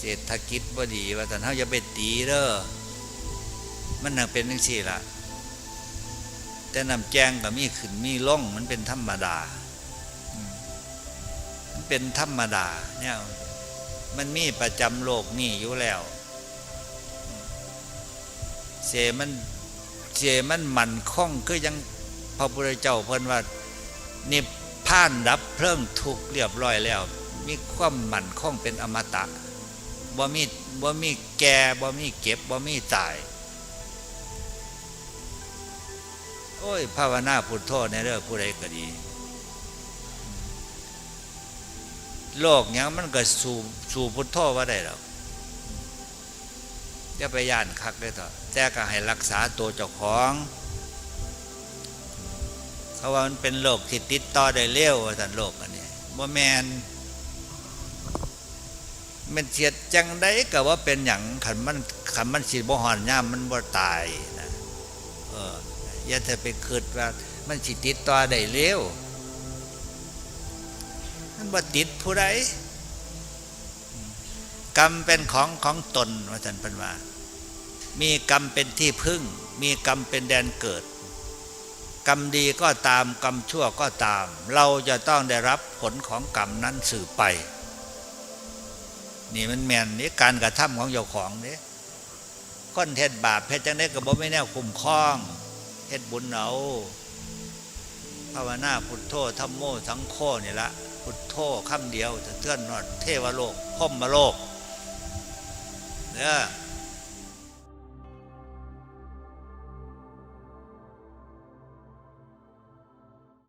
เศรษฐกิจบ่ดี ว่าแต่นเฮาอย่าไปตีเด้อมันน่ะเป็นจังซี่ล่ะ แต่น้ำแจงก็มีขึ้นมีล่องมันเป็นธรรมดามันเป็นธรรมดาเนี่ยมันมีประจำโลกนี่อยู่แล้ว เสมันเสมันมันคล่องคือยังพระพุทธเจ้าเพิ่นว่านิพพานดับเพลิงทุกเรียบร้อยแล้ว มีความมั่นคล่องเป็นอมตะ บ่มีบ่มีแก่บ่มีเก็บบ่มีตาย โอ้ยภาวนาพุทโธในเรื่องผู้ใดก็ดี โลกหยังมันก็สู่สู่พุทโธว่าได้หรอกจะไปย่านคักได้ต่อแต่ก็ให้รักษาตัวเจ้าของเขาว่ามันเป็นโรคที่ติดต่อได้เร็วว่าสันโรคอันนี้บ่แมน มันเสียดจังได้ก็ว่าเป็นอย่างขันมันขันมันสีบ่หอนย่ามมันบ่ตายนะเอออย่าเธอไปคิดว่า มันสิติดต่อได้เร็วมันบ่ติดผู้ใดกรรมเป็นของของตนว่าสันพันว่ามีกรรมเป็นที่พึ่ง มีกรรมเป็นแดนเกิด กรรมดีก็ตามกรรมชั่วก็ตาม เราจะต้องได้รับผลของกรรมนั้นสืบไป นี่มันแมนนี่การกระทำของเจ้าของเนี่คนเท็ดบาปเพ็ดจังได้กับ่ไม่แน่คุ้มครองเฮ็ดบุญเอาภาวนาพุทโธธรรมโมสังโฆนี่ละพุทโธคำเดียวจะเตือนนอดเทวโลกพรหมโลกเนี่ย